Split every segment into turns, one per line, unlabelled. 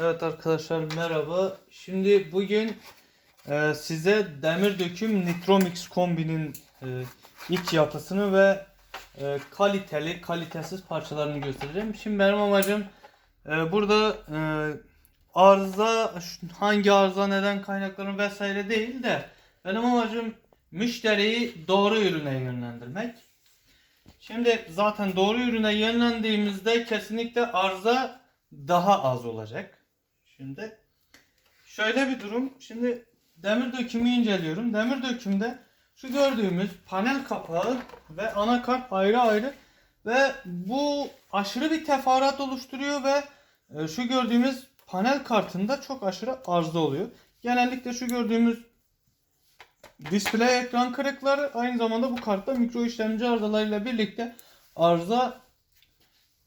Evet arkadaşlar merhaba. Şimdi bugün e, size demir döküm Nitromix kombinin e, iç yapısını ve e, kaliteli kalitesiz parçalarını göstereceğim. Şimdi benim amacım e, burada e, arıza hangi arıza neden kaynaklanır vesaire değil de benim amacım müşteriyi doğru ürüne yönlendirmek. Şimdi zaten doğru ürüne yönlendiğimizde kesinlikle arıza daha az olacak. Şimdi şöyle bir durum. Şimdi demir dökümü inceliyorum. Demir dökümde şu gördüğümüz panel kapağı ve anakart ayrı ayrı ve bu aşırı bir teferruat oluşturuyor ve e, şu gördüğümüz panel kartında çok aşırı arıza oluyor. Genellikle şu gördüğümüz display ekran kırıkları aynı zamanda bu kartta mikro işlemci arızalarıyla birlikte arıza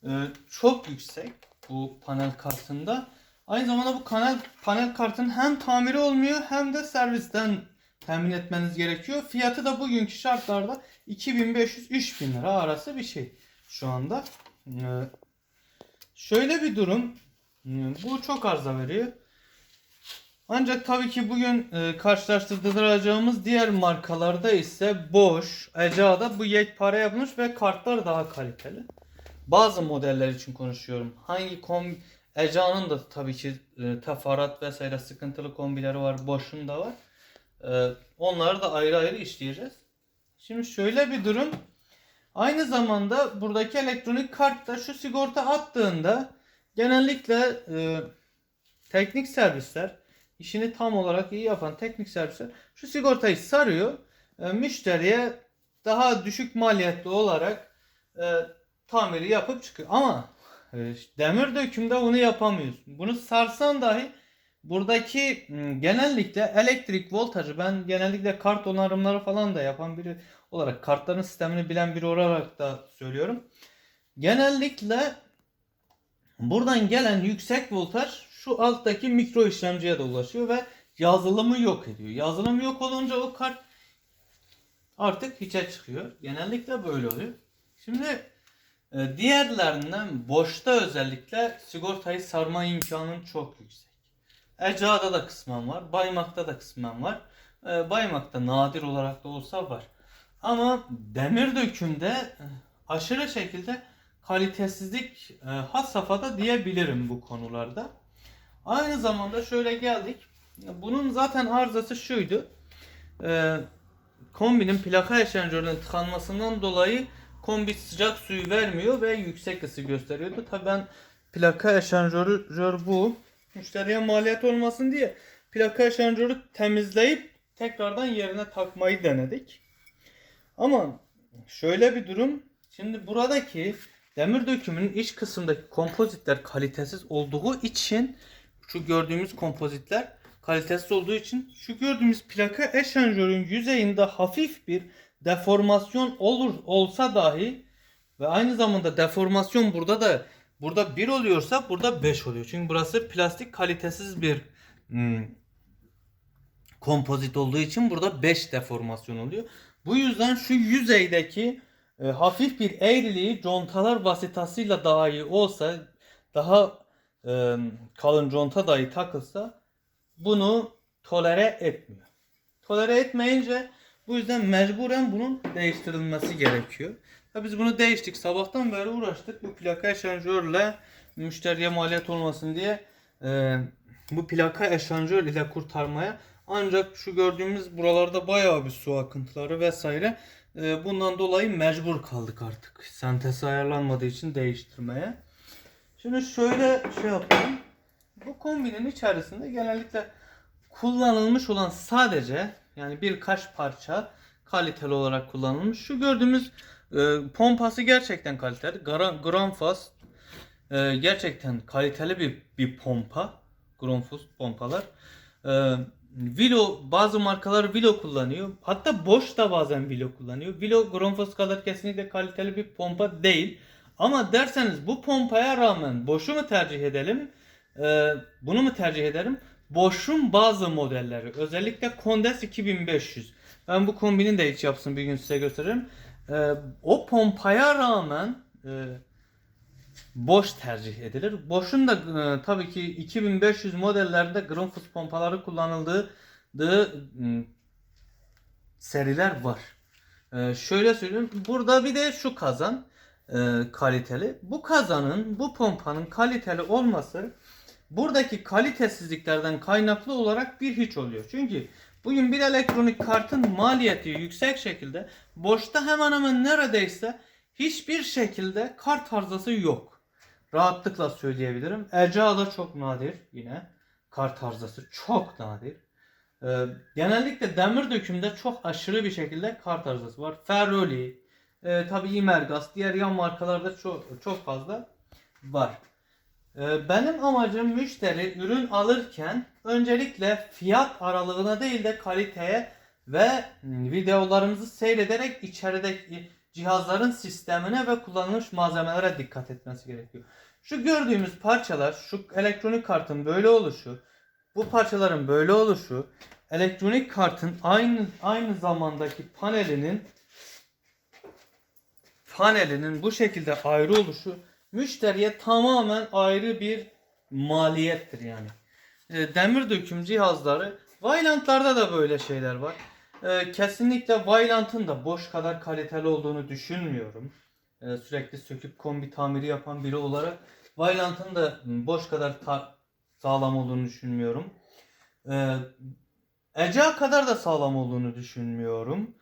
e, çok yüksek bu panel kartında. Aynı zamanda bu panel, panel kartın hem tamiri olmuyor hem de servisten temin etmeniz gerekiyor. Fiyatı da bugünkü şartlarda 2500-3000 lira arası bir şey şu anda. E, şöyle bir durum. E, bu çok arıza veriyor. Ancak tabii ki bugün e, karşılaştıracağımız diğer markalarda ise Bosch, Ecea'da bu yekpare yapılmış ve kartlar daha kaliteli. Bazı modeller için konuşuyorum. Hangi kom Ecea'nın da tabii ki e, teferruat vesaire sıkıntılı kombileri var. Bosch'un da var. E, onları da ayrı ayrı işleyeceğiz. Şimdi şöyle bir durum. Aynı zamanda buradaki elektronik kartta şu sigorta attığında genellikle e, teknik servisler işini tam olarak iyi yapan teknik servisler şu sigortayı sarıyor. E, müşteriye daha düşük maliyetli olarak e, tamiri yapıp çıkıyor. Ama demir dökümde bunu yapamıyorsun. Bunu sarsan dahi buradaki m, genellikle elektrik voltajı ben genellikle kart onarımları falan da yapan biri olarak kartların sistemini bilen biri olarak da söylüyorum. Genellikle buradan gelen yüksek voltaj şu alttaki mikro işlemciye de ulaşıyor ve yazılımı yok ediyor. Yazılım yok olunca o kart artık hiçe çıkıyor. Genellikle böyle oluyor. Şimdi diğerlerinden boşta özellikle sigortayı sarma imkanın çok yüksek. Eca'da da kısmen var. Baymak'ta da kısmen var. E, Baymak'ta nadir olarak da olsa var. Ama demir dökümde e, aşırı şekilde kalitesizlik e, had safhada diyebilirim bu konularda. Aynı zamanda şöyle geldik. Bunun zaten arızası şuydu. Ee, kombinin plaka eşenjörünün tıkanmasından dolayı kombi sıcak suyu vermiyor ve yüksek ısı gösteriyordu. Tabi ben plaka eşenjörü bu. Müşteriye maliyet olmasın diye plaka eşenjörü temizleyip tekrardan yerine takmayı denedik. Ama şöyle bir durum. Şimdi buradaki demir dökümünün iç kısmındaki kompozitler kalitesiz olduğu için şu gördüğümüz kompozitler kalitesiz olduğu için şu gördüğümüz plaka eşanjörün yüzeyinde hafif bir deformasyon olur olsa dahi ve aynı zamanda deformasyon burada da burada 1 oluyorsa burada 5 oluyor. Çünkü burası plastik kalitesiz bir hmm, kompozit olduğu için burada 5 deformasyon oluyor. Bu yüzden şu yüzeydeki e, hafif bir eğriliği contalar vasıtasıyla daha iyi olsa daha e, kalın conta dahi takılsa bunu tolere etmiyor. Tolere etmeyince bu yüzden mecburen bunun değiştirilmesi gerekiyor. Ya biz bunu değiştik. Sabahtan beri uğraştık. Bu plaka eşanjörle müşteriye maliyet olmasın diye e, bu plaka eşanjör ile kurtarmaya ancak şu gördüğümüz buralarda bayağı bir su akıntıları vesaire e, bundan dolayı mecbur kaldık artık. Sentez ayarlanmadığı için değiştirmeye. Şimdi şöyle şey yapalım. Bu kombinin içerisinde genellikle kullanılmış olan sadece yani birkaç parça kaliteli olarak kullanılmış. Şu gördüğümüz e, pompası gerçekten kaliteli. Gra- Granfast e, gerçekten kaliteli bir bir pompa. Granfast pompalar. E, Vilo bazı markalar Vilo kullanıyor. Hatta Bosch da bazen Vilo kullanıyor. Vilo Granfast kadar kesinlikle kaliteli bir pompa değil. Ama derseniz bu pompaya rağmen Bosch'u mu tercih edelim? Ee, bunu mu tercih ederim? Bosch'un bazı modelleri özellikle Condes 2500. Ben bu kombinin de hiç yapsın bir gün size gösteririm. Ee, o pompaya rağmen e, boş tercih edilir. Boşun da e, tabii ki 2500 modellerde Grundfos pompaları kullanıldığı dığı, m, seriler var. E, şöyle söyleyeyim. Burada bir de şu kazan e, kaliteli. Bu kazanın, bu pompanın kaliteli olması buradaki kalitesizliklerden kaynaklı olarak bir hiç oluyor. Çünkü bugün bir elektronik kartın maliyeti yüksek şekilde boşta hemen hemen neredeyse hiçbir şekilde kart arızası yok. Rahatlıkla söyleyebilirim. Elca'da çok nadir yine kart arızası çok nadir. Ee, genellikle demir dökümde çok aşırı bir şekilde kart arızası var. Ferroli, e, tabii Imergas, diğer yan markalarda çok çok fazla var. Ee, benim amacım müşteri ürün alırken öncelikle fiyat aralığına değil de kaliteye ve videolarımızı seyrederek içerideki cihazların sistemine ve kullanılmış malzemelere dikkat etmesi gerekiyor. Şu gördüğümüz parçalar, şu elektronik kartın böyle oluşu, bu parçaların böyle oluşu, elektronik kartın aynı aynı zamandaki panelinin panelinin bu şekilde ayrı oluşu müşteriye tamamen ayrı bir maliyettir yani. E, Demir döküm cihazları Vailant'larda da böyle şeyler var. E, Kesinlikle Vailant'ın da boş kadar kaliteli olduğunu düşünmüyorum. E, Sürekli söküp kombi tamiri yapan biri olarak Vailant'ın da boş kadar sağlam olduğunu düşünmüyorum. Ecea kadar da sağlam olduğunu düşünmüyorum.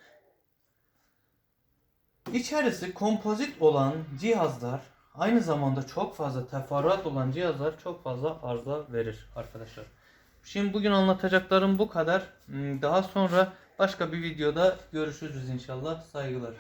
İçerisi kompozit olan cihazlar aynı zamanda çok fazla teferruat olan cihazlar çok fazla arıza verir arkadaşlar. Şimdi bugün anlatacaklarım bu kadar. Hmm, Daha sonra başka bir videoda görüşürüz inşallah. Saygılar.